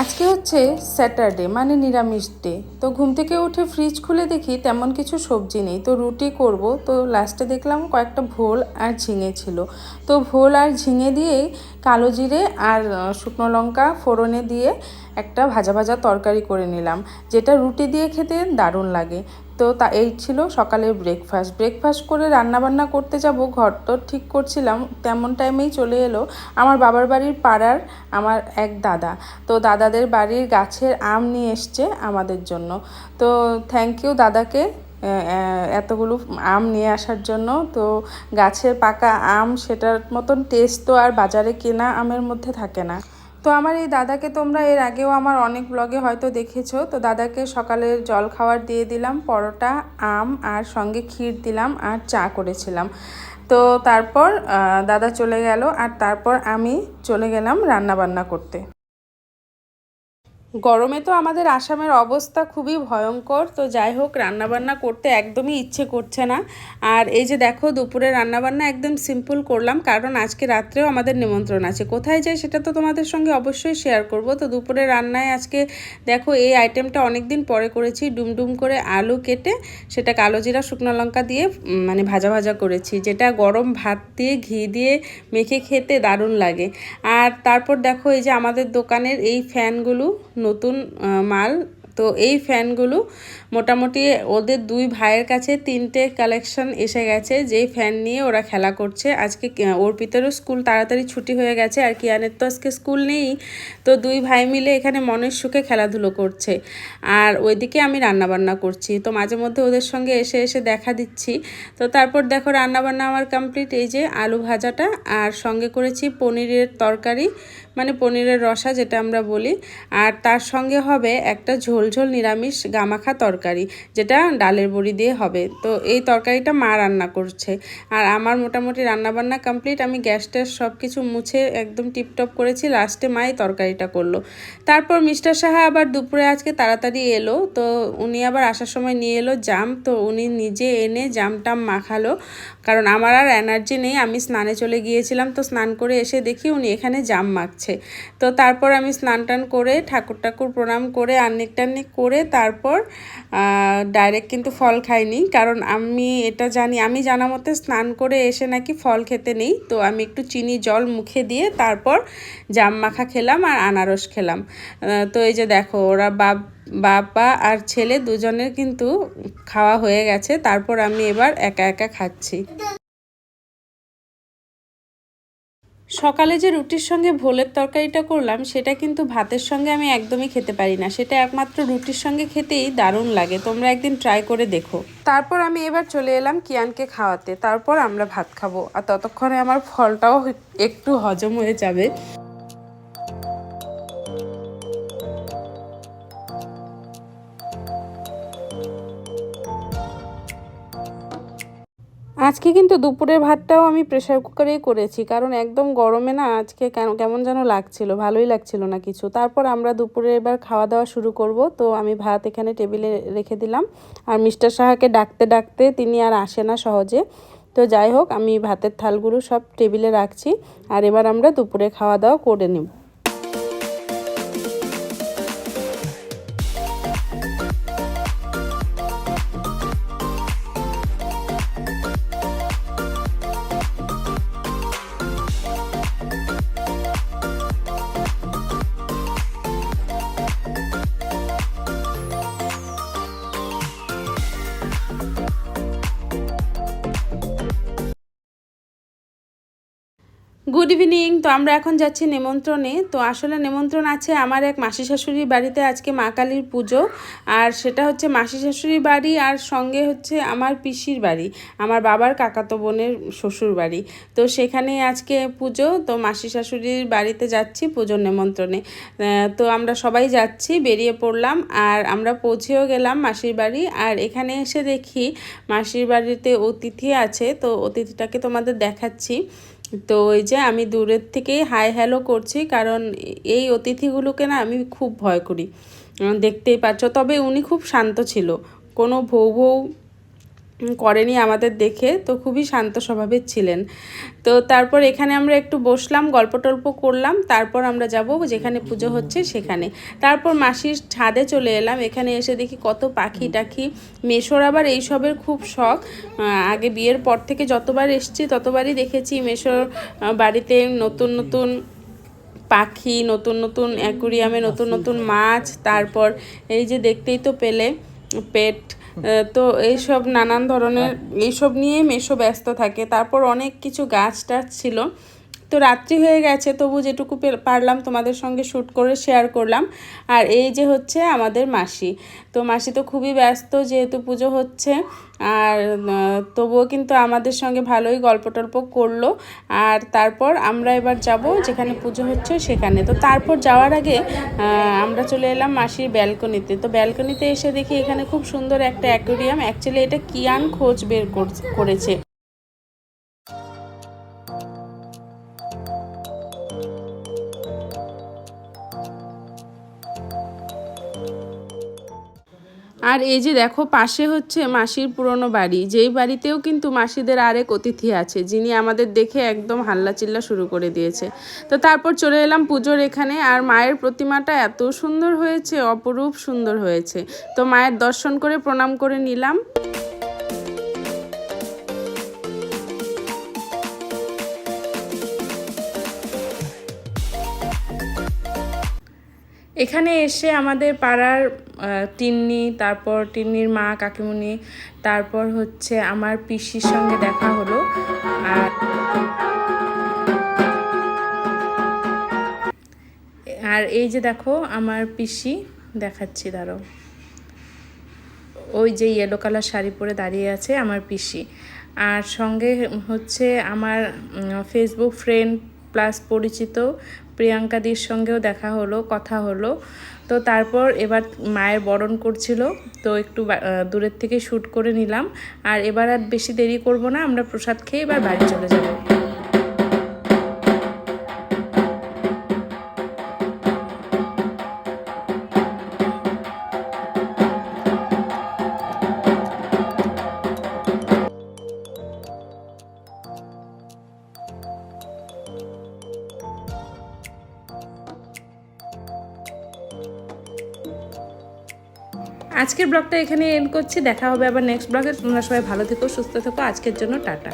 আজকে হচ্ছে স্যাটারডে মানে নিরামিষ ডে। তো ঘুম থেকে উঠে ফ্রিজ খুলে দেখি তেমন কিছু সবজি নেই। তো রুটি করব। তো লাস্টে দেখলাম কয়েকটা ভোল আর ঝিঙে ছিল। তো ভোল আর ঝিঙে দিয়েই কালো জিরে আর শুকনো লঙ্কা ফোড়নে দিয়ে একটা ভাজা ভাজা তরকারি করে নিলাম, যেটা রুটি দিয়ে খেতে দারুণ লাগে। তো তা এই ছিল সকালের ব্রেকফাস্ট ব্রেকফাস্ট করে রান্নাবান্না করতে যাব, ঘর তো ঠিক করছিলাম, তেমন টাইমেই চলে এলো আমার বাবার বাড়ির পাড়ার আমার এক দাদা। তো দাদাদের বাড়ির গাছের আম নিয়ে এসছে আমাদের জন্য। তো থ্যাংক ইউ দাদাকে এতগুলো আম নিয়ে আসার জন্য। তো গাছের পাকা আম সেটার মতন টেস্ট তো আর বাজারে কেনা আমের মধ্যে থাকে না। তো আমার এই দাদাকে তোমরা এর আগেও আমার অনেক ব্লগে হয়তো দেখেছ। তো দাদাকে সকালে জল খাওয়ার দিয়ে দিলাম, পরোটা, আম আর সঙ্গে ক্ষীর দিলাম আর চা করেছিলাম। তো তারপর দাদা চলে গেল আর তারপর আমি চলে গেলাম রান্না বান্না করতে। গরমে তো আমাদের আসামের অবস্থা খুবই ভয়ঙ্কর, তো যাই হোক, রান্নাবান্না করতে একদমই ইচ্ছে করছে না। আর এই যে দেখো, দুপুরে রান্নাবান্না একদম সিম্পল করলাম, কারণ আজকে রাত্রেও আমাদের নিমন্ত্রণ আছে। কোথায় যাই সেটা তো তোমাদের সঙ্গে অবশ্যই শেয়ার করব। তো দুপুরে রান্নায় আজকে দেখো, এই আইটেমটা অনেক দিন পরে করেছি, ডুমডুম করে আলু কেটে, সেটা কালো জিরা, শুকনো লঙ্কা দিয়ে মানে ভাজা ভাজা করেছি, যেটা গরম ভাত দিয়ে, ঘি দিয়ে মেখে খেতে দারুণ লাগে। আর তারপর দেখো, এই যে আমাদের দোকানের এই ফ্যানগুলো নতুন মাল তো এই ফ্যানগুলো মোটামুটি ওদের দুই ভাইয়ের কাছে তিনটে কালেকশন এসে গেছে, যেই ফ্যান নিয়ে ওরা খেলা করছে। আজকে অর্পিতেরও স্কুল তাড়াতাড়ি ছুটি হয়ে গেছে আর কিয়ানের তো আজকে স্কুল নেই। তো দুই ভাই মিলে এখানে মনের সুখে খেলাধুলো করছে। আর ওইদিকে আমি রান্নাবান্না করছি। তো মাঝে মধ্যে ওদের সঙ্গে এসে এসে দেখা দিচ্ছি। তো তারপর দেখো রান্নাবান্না আমার কমপ্লিট এই যে আলু ভাজাটা আর সঙ্গে করেছি পনিরের তরকারি মানে পনিরের রসা যেটা আমরা বলি। আর তার সঙ্গে হবে একটা ঝোল ঝোল নিরামিষ গামাখা তরকারি, যেটা ডালের বড়ি দিয়ে হবে। তো এই তরকারিটা মা রান্না করছে। আর আমার মোটামুটি রান্নাবান্না কমপ্লিট। আমি গ্যাস ট্যাস সব কিছু মুছে একদম টিপটপ করেছি। লাস্টে মাই তরকারিটা করল। তারপর মিস্টার সাহা আবার দুপুরে আজকে তাড়াতাড়ি এলো। তো উনি আবার আসার সময় নিয়ে এলো জাম। তো উনি নিজে এনে জাম টাম মাখালো। কারণ আমার আর এনার্জি নেই। আমি স্নানে চলে গিয়েছিলাম। তো স্নান করে এসে দেখি উনি এখানে জাম মাখছে। তো তারপর আমি স্নান টান করে ঠাকুর ঠাকুর প্রণাম করে আন্নিক টান্নিক করে তারপর ডাইরেক্ট কিন্তু ফল খাইনি। কারণ আমি এটা জানি, আমি জানা মতে স্নান করে এসে নাকি ফল খেতে নেই। তো আমি একটু চিনি, জল মুখে দিয়ে তারপর জাম মাখা খেলাম আর আনারস খেলাম। তো এই যে দেখো, ওরা বাপ বাবা আর ছেলে দুজনের কিন্তু খাওয়া হয়ে গেছে। তারপর আমি এবার একা একা খাচ্ছি। সকালে যে রুটির সঙ্গে ভোলের তরকারিটা করলাম, সেটা কিন্তু ভাতের সঙ্গে আমি একদমই খেতে পারি না। সেটা একমাত্র রুটির সঙ্গে খেতেই দারুণ লাগে। তোমরা একদিন ট্রাই করে দেখো। তারপর আমি এবার চলে এলাম কিয়ানকে খাওয়াতে। তারপর আমরা ভাত খাব। আর ততক্ষণে আমার ফলটাও একটু হজম হয়ে যাবে। আজকে কিন্তু দুপুরের ভাতটাও আমি প্রেশার কুকারেই করেছি, কারণ একদম গরমে না আজকে কেন, কেমন যেন লাগছিল, ভালোই লাগছিল না কিছু। তারপর আমরা দুপুরে এবার খাওয়া দাওয়া শুরু করব, তো আমি ভাত এখানে টেবিলে রেখে দিলাম। আর মিস্টার সাহাকে ডাকতে ডাকতে তিনি আর আসে না সহজে। তো যাই হোক, আমি ভাতের থালগুলো সব টেবিলে রাখছি, আর এবার আমরা দুপুরে খাওয়া দাওয়া করে নেব। গুড ইভিনিং তো আমরা এখন যাচ্ছি নেমন্ত্রণে। তো আসলে নেমন্ত্রণ আছে আমার এক মাসি শাশুড়ির বাড়িতে আজকে মা কালীর পুজো। আর সেটা হচ্ছে মাসি শাশুড়ির বাড়ি আর সঙ্গে হচ্ছে আমার পিসির বাড়ি, আমার বাবার কাকাতো বোনের শ্বশুর বাড়ি। তো সেখানে আজকে পুজো। তো মাসি শাশুড়ির বাড়িতে যাচ্ছি পুজোর নেমন্ত্রণে। তো আমরা সবাই যাচ্ছি, বেরিয়ে পড়লাম আর আমরা পৌঁছেও গেলাম মাসির বাড়ি। আর এখানে এসে দেখি মাসির বাড়িতে অতিথি আছে। তো অতিথিটাকে তোমাদের দেখাচ্ছি। তো ওই যে আমি দূরের থেকেই হাই হ্যালো করছি, কারণ এই অতিথিগুলোকে না আমি খুব ভয় করি। দেখতেই পাচ্ছ, তবে উনি খুব শান্ত ছিল। কোনো ভৌ ভৌ করেনি আমাদের দেখে, তো খুবই শান্ত স্বভাবের ছিলেন। তো তারপর এখানে আমরা একটু বসলাম, গল্প টল্প করলাম, তারপর আমরা যাব যেখানে পুজো হচ্ছে সেখানে। তারপর মাসির ছাদে চলে এলাম, এখানে এসে দেখি কত পাখি টাখি মেশোর আবার এইসবের খুব শখ। আগে বিয়ের পর থেকে যতবার এসছি, ততবারই দেখেছি মেশোর বাড়িতে নতুন নতুন পাখি, নতুন নতুন অ্যাকুরিয়ামে নতুন নতুন মাছ, তারপর এই যে দেখতেই তো পেলে, পেট। তো এইসব নানান ধরনের এইসব নিয়ে মেশো ব্যস্ত থাকে। তারপর অনেক কিছু গাছ টাছ ছিল। তো রাত্রি হয়ে গেছে, তবু যেটুকু পারলাম তোমাদের সঙ্গে শ্যুট করে শেয়ার করলাম। আর এই যে হচ্ছে আমাদের মাসি। তো মাসি তো খুবই ব্যস্ত, যেহেতু পুজো হচ্ছে। আর তবুও কিন্তু আমাদের সঙ্গে ভালোই গল্প টল্প করল। আর তারপর আমরা এবার যাব যেখানে পুজো হচ্ছে সেখানে। তো তারপর যাওয়ার আগে আমরা চলে এলাম মাসির ব্যালকনিতে। তো ব্যালকনিতে এসে দেখি এখানে খুব সুন্দর একটা অ্যাকোরিয়াম। অ্যাকচুয়ালি এটা কিয়ান খোঁজ বের কর- করেছে। আর এই যে দেখো, পাশে হচ্ছে মাসির পুরনো বাড়ি। যেই বাড়িতেও কিন্তু মাসিদের আরেক অতিথি আছে, যিনি আমাদের দেখে একদম হাল্লা চিল্লা শুরু করে দিয়েছে। তো তারপর চলে এলাম পুজোর এখানে, আর মায়ের প্রতিমাটা এত সুন্দর হয়েছে, অপরূপ সুন্দর হয়েছে। তো মায়ের দর্শন করে প্রণাম করে নিলাম। এখানে এসে আমাদের পাড়ার টিন্নি তারপর টিন্নির মা, কাকিমুনি, তারপর হচ্ছে আমার পিসির সঙ্গে দেখা হলো। আর আর এই যে দেখো, আমার পিসি দেখাচ্ছি দাঁড়ো ওই যে ইয়েলো কালার শাড়ি পরে দাঁড়িয়ে আছে আমার পিসি। আর সঙ্গে হচ্ছে আমার ফেসবুক ফ্রেন্ড প্লাস পরিচিত প্রিয়াঙ্কাদির সঙ্গেও দেখা হলো, কথা হলো। তো তারপর এবার মায়ের বরণ করছিল, তো একটু দূরের থেকে শ্যুট করে নিলাম। আর এবার আর বেশি দেরি করব না, আমরা প্রসাদ খেয়ে এবার বাড়ি চলে যাব। আজকের ব্লগটা এখানে এন্ড করছি। দেখা হবে আবার নেক্সট ব্লগে। তোমরা সবাই ভালো থেকো, সুস্থ থেকো। আজকের জন্য টাটা।